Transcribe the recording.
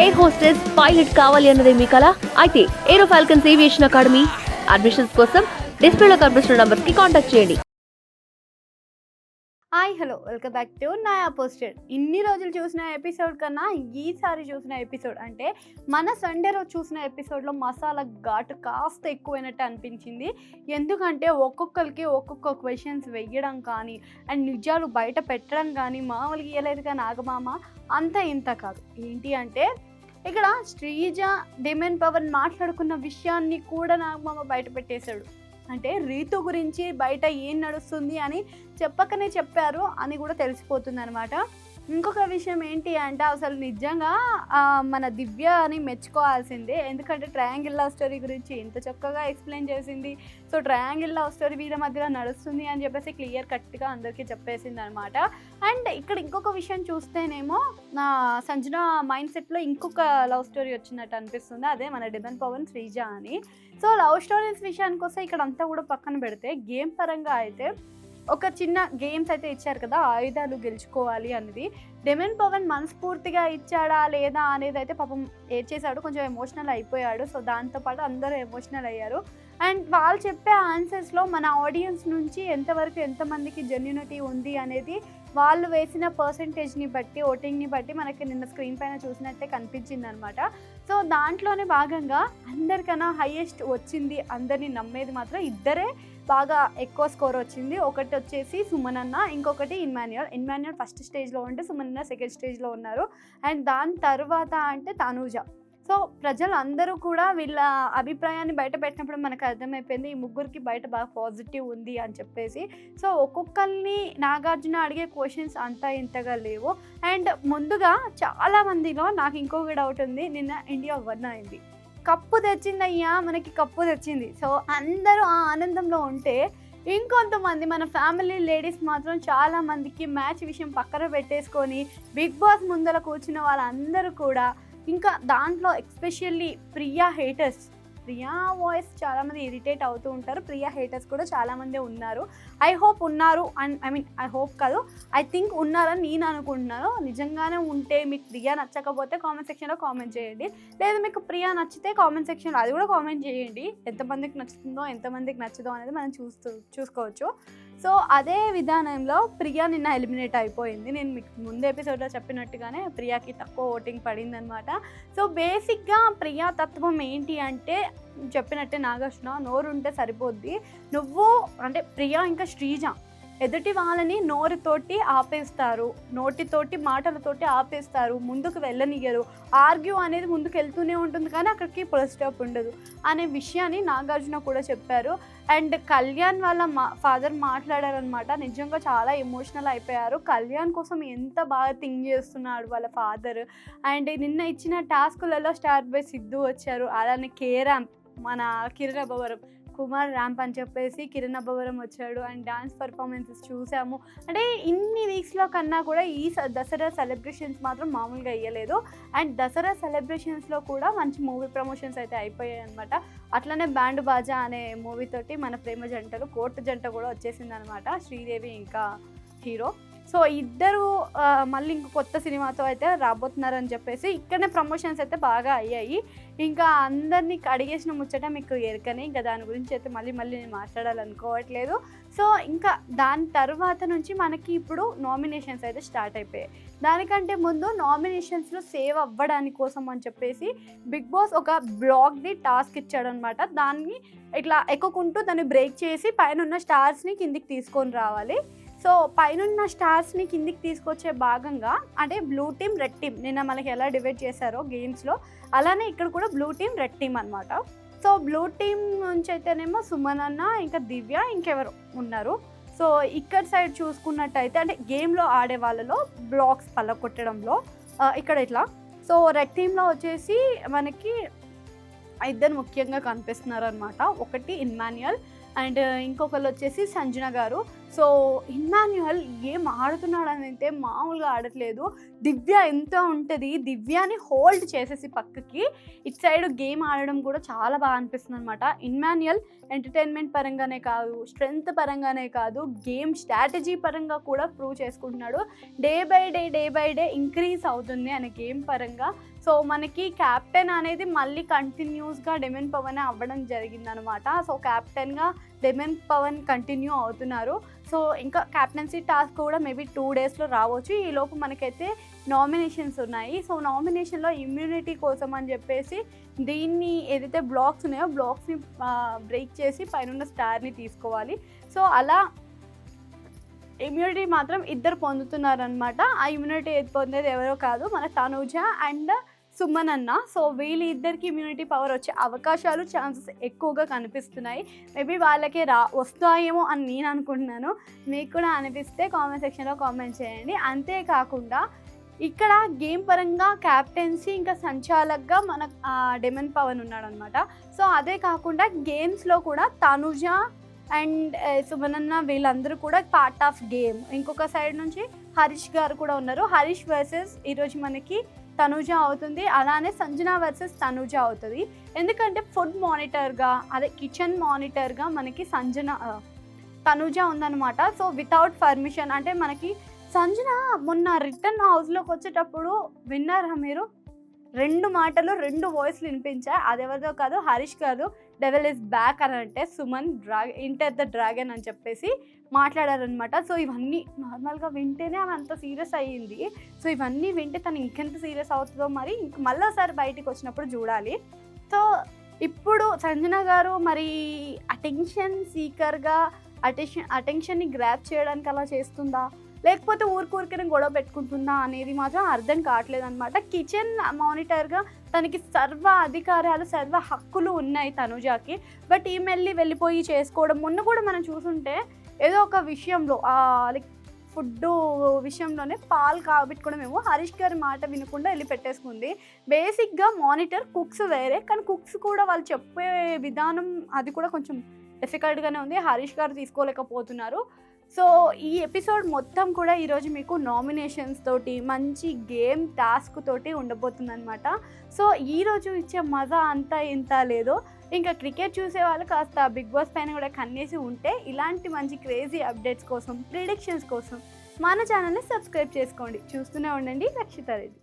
Air hostess pilot కావాలి అన్నదే మీ కల? అయితే aero falcons aviation academy admissions కోసం డిస్ప్లేలో కనిపిస్తున్న నంబర్కి కి కాంటాక్ట్ చేయండి. Hi hello welcome back to నయా పోస్టెడ్. ఇన్ని రోజులు చూసిన ఎపిసోడ్ కన్నా ఈసారి చూసిన ఎపిసోడ్ అంటే మన సండే రోజు చూసిన ఎపిసోడ్లో మసాలా ఘాటు కాస్త ఎక్కువైనట్టు అనిపించింది. ఎందుకంటే ఒక్కొక్కరికి ఒక్కొక్క క్వశ్చన్స్ వెయ్యడం కానీ అండ్ నిజాలు బయట పెట్టడం కానీ మామూలుగా ఇవ్వలేదు కానీ నాగమామ అంత ఇంత కాదు. ఏంటి అంటే ఇక్కడ శ్రీజ డిమెన్ పవన్ మాట్లాడుకున్న విషయాన్ని కూడా నాగమామ బయట పెట్టేశాడు. అంటే రీతు గురించి బయట ఏం నడుస్తుంది అని చెప్పకనే చెప్పారు అని కూడా తెలిసిపోతుంది అనమాట ఇంకొక విషయం ఏంటి అంటే అసలు నిజంగా మన దివ్య అని మెచ్చుకోవాల్సిందే. ఎందుకంటే ట్రయాంగిల్ లవ్ స్టోరీ గురించి ఇంత చక్కగా ఎక్స్ప్లెయిన్ చేసింది. సో ట్రయాంగిల్ లవ్ స్టోరీ వీళ్ళ మధ్యలో నడుస్తుంది అని చెప్పేసి క్లియర్ కట్గా అందరికీ చెప్పేసింది అనమాట అండ్ ఇక్కడ ఇంకొక విషయం చూస్తేనేమో నా సంజన మైండ్ సెట్లో ఇంకొక లవ్ స్టోరీ వచ్చినట్టు అనిపిస్తుంది. అదే మన డిబన్ పవన్ శ్రీజ అని. సో లవ్ స్టోరీస్ విషయానికి వస్తే ఇక్కడ అంతా కూడా పక్కన పెడితే గేమ్ పరంగా అయితే ఒక చిన్న గేమ్స్ అయితే ఇచ్చారు కదా ఆయుధాలు గెలుచుకోవాలి అనేది డెమెన్ పవన్ మనస్ఫూర్తిగా ఇచ్చాడా లేదా అనేది అయితే పాపం ఏడ్ చేశాడు కొంచెం ఎమోషనల్ అయిపోయాడు. సో దాంతోపాటు అందరూ ఎమోషనల్ అయ్యారు. అండ్ వాళ్ళు చెప్పే ఆన్సర్స్లో మన ఆడియన్స్ నుంచి ఎంతవరకు ఎంతమందికి జెన్యునిటీ ఉంది అనేది వాళ్ళు వేసిన పర్సంటేజ్ని బట్టి ఓటింగ్ని బట్టి మనకి నిన్న స్క్రీన్ పైన చూసినట్టే కనిపించింది అనమాట సో దాంట్లోనే భాగంగా అందరికన్నా హైయెస్ట్ వచ్చింది అందరిని నమ్మేది మాత్రం ఇద్దరే. బాగా ఎక్కువ స్కోర్ వచ్చింది. ఒకటి వచ్చేసి సుమన్ అన్న ఇంకొకటి ఇన్మాన్యుయల్ ఇన్మాన్యుయల్ ఫస్ట్ స్టేజ్లో ఉంటే సుమన్ అన్న సెకండ్ స్టేజ్లో ఉన్నారు. అండ్ దాని తర్వాత అంటే తనూజ. సో ప్రజలు అందరూ కూడా వీళ్ళ అభిప్రాయాన్ని బయట పెట్టినప్పుడు మనకు అర్థమైపోయింది ఈ ముగ్గురికి బయట బాగా పాజిటివ్ ఉంది అని చెప్పేసి. సో ఒక్కొక్కరిని నాగార్జున అడిగే క్వశ్చన్స్ అంతా ఇంతగా లేవు. అండ్ ముందుగా చాలామందిలో నాకు ఇంకొక డౌట్ ఉంది. నిన్న ఇండియా వన్ అయింది. కప్పు తెచ్చిందయ్యా మనకి కప్పు తెచ్చింది. సో అందరూ ఆ ఆనందంలో ఉంటే ఇంకొంతమంది మన ఫ్యామిలీ లేడీస్ మాత్రం చాలా మందికి మ్యాచ్ విషయం పక్కన పెట్టేసుకొని బిగ్ బాస్ ముందర కూర్చున్న వాళ్ళందరూ కూడా ఇంకా దాంట్లో especially Priya haters Priya voice చాలామంది ఇరిటేట్ అవుతూ ఉంటారు. ప్రియా హేటర్స్ కూడా చాలామంది ఉన్నారు. ఐ హోప్ ఉన్నారు and I mean I hope కాదు. ఐ థింక్ ఉన్నారని నేను అనుకుంటున్నాను. నిజంగానే ఉంటే మీకు ప్రియా నచ్చకపోతే కామెంట్ సెక్షన్లో కామెంట్ చేయండి. లేదా మీకు ప్రియా నచ్చితే కామెంట్ సెక్షన్లో అది కూడా కామెంట్ చేయండి. ఎంతమందికి నచ్చుతుందో ఎంతమందికి నచ్చదో అనేది మనం చూస్తూ చూసుకోవచ్చు. సో అదే విధానంలో ప్రియా నిన్న ఎలిమినేట్ అయిపోయింది. నేను మీకు ముందు ఎపిసోడ్లో చెప్పినట్టుగానే ప్రియాకి తక్కువ ఓటింగ్ పడింది అనమాట సో బేసిక్గా ప్రియా తత్వం ఏంటి అంటే చెప్పినట్టే నాగార్జున నోరు ఉంటే సరిపోద్ది. నువ్వు అంటే ప్రియా ఇంకా శ్రీజ. ఎదుటి వాళ్ళని నోరుతోటి ఆపేస్తారు. నోటితోటి మాటలతోటి ఆపేస్తారు. ముందుకు వెళ్ళనియరు ఆర్గ్యూ అనేది ముందుకు వెళ్తూనే ఉంటుంది కానీ అక్కడికి ఫుల్ స్టాప్ ఉండదు అనే విషయాన్ని నాగార్జున కూడా చెప్పారు. అండ్ కళ్యాణ్ వాళ్ళ మా ఫాదర్ మాట్లాడారనమాట నిజంగా చాలా ఎమోషనల్ అయిపోయారు. కళ్యాణ్ కోసం ఎంత బాగా థింక్ చేస్తున్నాడు వాళ్ళ ఫాదర్. అండ్ నిన్న ఇచ్చిన టాస్కులలో స్టార్ బై సిద్ధు వచ్చారు. అలానే కేరామ్ మన కిరణ్ అబ్బవరం. కుమార్ ర్యాంప్ అని చెప్పేసి కిరణ్ అబ్బవరం వచ్చాడు అండ్ డాన్స్ పర్ఫార్మెన్సెస్ చూసాము. అంటే ఇన్ని వీక్స్లో కన్నా కూడా ఈ స- దసరా సెలబ్రేషన్స్ మాత్రం మామూలుగా అయ్యలేదు అండ్ దసరా సెలబ్రేషన్స్లో కూడా మంచి మూవీ ప్రమోషన్స్ అయితే అయిపోయాయి అనమాట అట్లనే బ్యాండ్ బాజా అనే మూవీతోటి మన ప్రేమ జంటలు కోర్టు జంట కూడా వచ్చేసింది అనమాట శ్రీదేవి ఇంకా హీరో సో ఇద్దరు మళ్ళీ ఇంక కొత్త సినిమాతో అయితే రాబోతున్నారని చెప్పేసి ఇక్కడనే ప్రమోషన్స్ అయితే బాగా అయ్యాయి. ఇంకా అందరినీ అడిగేసిన ముచ్చట మీకు ఎరకనే ఇంకా దాని గురించి అయితే మళ్ళీ మళ్ళీ నేను మాట్లాడాలనుకోవట్లేదు. సో ఇంకా దాని తర్వాత నుంచి మనకి ఇప్పుడు నామినేషన్స్ అయితే స్టార్ట్ అయిపోయాయి. దానికంటే ముందు నామినేషన్స్లో సేవ్ అవ్వడానికి కోసం అని చెప్పేసి బిగ్ బాస్ ఒక బ్లాగ్ది టాస్క్ ఇచ్చాడనమాట. దాన్ని ఇట్లా ఎక్కుకుంటూ దాన్ని బ్రేక్ చేసి పైన ఉన్న స్టార్స్ని కిందికి తీసుకొని రావాలి. సో పైనున్న స్టార్స్ని కిందికి తీసుకొచ్చే భాగంగా అంటే బ్లూ టీమ్ రెడ్ టీమ్ నిన్న మనకి ఎలా డివైడ్ చేశారో గేమ్స్లో అలానే ఇక్కడ కూడా బ్లూ టీమ్ రెడ్ టీమ్ అనమాట సో బ్లూ టీమ్ నుంచి అయితేనేమో సుమన్ అన్న ఇంకా దివ్య ఇంకెవరు ఉన్నారు. సో ఇక్కడ సైడ్ చూసుకున్నట్టయితే అంటే గేమ్లో ఆడే వాళ్ళలో బ్లాక్స్ పల్లకొట్టడంలో ఇక్కడ ఇట్లా. సో రెడ్ టీంలో వచ్చేసి మనకి ఇద్దరు ముఖ్యంగా కనిపిస్తున్నారు అనమాట ఒకటి ఇన్మాన్యుయల్ అండ్ ఇంకొకరు వచ్చేసి సంజన గారు. సో ఇమ్మాన్యువల్ ఏం ఆడుతున్నాడు అని అయితే మామూలుగా ఆడట్లేదు. దివ్య ఎంత ఉంటుంది? దివ్యాని హోల్డ్ చేసేసి పక్కకి. ఇట్ సైడ్ గేమ్ ఆడడం కూడా చాలా బాగా అనిపిస్తుంది అనమాట ఇమ్మాన్యువల్ ఎంటర్టైన్మెంట్ పరంగానే కాదు స్ట్రెంగ్త్ పరంగానే కాదు గేమ్ స్ట్రాటజీ పరంగా కూడా ప్రూవ్ చేసుకుంటున్నాడు. Day by day day by day increase అవుతుంది ఆయన గేమ్ పరంగా. సో మనకి క్యాప్టెన్ అనేది మళ్ళీ కంటిన్యూస్గా డెమెన్ పవన్ అవ్వడం జరిగిందనమాట సో క్యాప్టెన్గా డెమెన్ పవన్ కంటిన్యూ అవుతున్నారు. సో ఇంకా క్యాప్టెన్సీ టాస్క్ కూడా మేబీ టూ డేస్లో రావచ్చు. ఈ లోపు మనకైతే నామినేషన్స్ ఉన్నాయి. సో నామినేషన్లో ఇమ్యూనిటీ కోసం అని చెప్పేసి దీన్ని ఏదైతే బ్లాక్స్ ఉన్నాయో బ్లాక్స్ని బ్రేక్ చేసి పైన స్టార్ని తీసుకోవాలి. సో అలా ఇమ్యూనిటీ మాత్రం ఇద్దరు పొందుతున్నారనమాట ఆ ఇమ్యూనిటీ ఏది పొందేది ఎవరో కాదు. మన తనూజ అండ్ సుమన్ అన్న. సో వీళ్ళిద్దరికి ఇమ్యూనిటీ పవర్ వచ్చే అవకాశాలు ఛాన్సెస్ ఎక్కువగా కనిపిస్తున్నాయి. మేబీ వాళ్ళకి రా వస్తాయేమో అని నేను అనుకుంటున్నాను. మీకు కూడా అనిపిస్తే కామెంట్ సెక్షన్లో కామెంట్ చేయండి. అంతేకాకుండా ఇక్కడ గేమ్ పరంగా క్యాప్టెన్సీ ఇంకా సంచాలక్గా మన డెమన్ పవన్ ఉన్నాడనమాట సో అదే కాకుండా గేమ్స్లో కూడా తనుజ అండ్ సుమనన్న వీళ్ళందరూ కూడా పార్ట్ ఆఫ్ గేమ్ ఇంకొక సైడ్ నుంచి హరీష్ గారు కూడా ఉన్నారు. హరీష్ వర్సెస్ ఈరోజు మనకి తనుజ అవుతుంది. అలానే సంజన వర్సెస్ తనుజ అవుతుంది. ఎందుకంటే ఫుడ్ మానిటర్గా అదే కిచెన్ మానిటర్గా మనకి సంజన ఆ, తనుజ ఉందన్నమాట. సో వితౌట్ పర్మిషన్ అంటే మనకి సంజన మొన్న రిటర్న్ హౌస్లోకి వచ్చేటప్పుడు విన్నారా మీరు? రెండు మాటలు రెండు వాయిస్లు వినిపించాయి. అది ఎవరిదో కాదు హరీష్ కాదు డెవల్ ఇస్ బ్యాక్ అని అంటే సుమన్ డ్రా ఇంటర్ ద డ్రాగన్ అని చెప్పేసి మాట్లాడారనమాట సో ఇవన్నీ నార్మల్గా వింటేనే ఆమె అంత సీరియస్ అయ్యింది. సో ఇవన్నీ వింటే తను ఇంకెంత సీరియస్ అవుతుందో మరి ఇంక మళ్ళీసారి బయటికి వచ్చినప్పుడు చూడాలి. సో ఇప్పుడు సంజన గారు మరి అటెన్షన్ సీకర్గా అటెన్షన్ అటెన్షన్ని గ్రాప్ చేయడానికి అలా చేస్తుందా? లేకపోతే ఊరికూరికనే గొడవ పెట్టుకుంటుందా అనేది మాత్రం అర్థం కావట్లేదు అనమాట కిచెన్ మానిటర్గా తనకి సర్వ అధికారాలు సర్వ హక్కులు ఉన్నాయి తనుజాకి. బట్ ఈమె వెళ్ళి వెళ్ళిపోయి చేసుకోవడం మొన్న కూడా మనం చూసుంటే ఏదో ఒక విషయంలో లైక్ ఫుడ్ విషయంలోనే పాలు కాబెట్టుకోవడం ఏమో హరీష్ గారి మాట వినకుండా వెళ్ళి పెట్టేసుకుంది. బేసిక్గా మానిటర్ కుక్స్ వేరే కానీ కుక్స్ కూడా వాళ్ళు చెప్పే విధానం అది కూడా కొంచెం డిఫికల్ట్గానే ఉంది. హరీష్ గారు తీసుకోలేకపోతున్నారు. సో ఈ ఎపిసోడ్ మొత్తం కూడా ఈరోజు మీకు నామినేషన్స్ తోటి మంచి గేమ్ టాస్క్ తోటి ఉండబోతుందన్నమాట. సో ఈరోజు ఇచ్చే మజా అంతా ఇంత లేదు ఇంకా క్రికెట్ చూసే వాళ్ళు కాస్త బిగ్ బాస్ పైన కూడా కన్నేసి ఉంటే ఇలాంటి మంచి క్రేజీ అప్డేట్స్ కోసం ప్రిడిక్షన్స్ కోసం మన ఛానల్ని సబ్స్క్రైబ్ చేసుకోండి. చూస్తూనే ఉండండి రక్షిత రెడ్డి.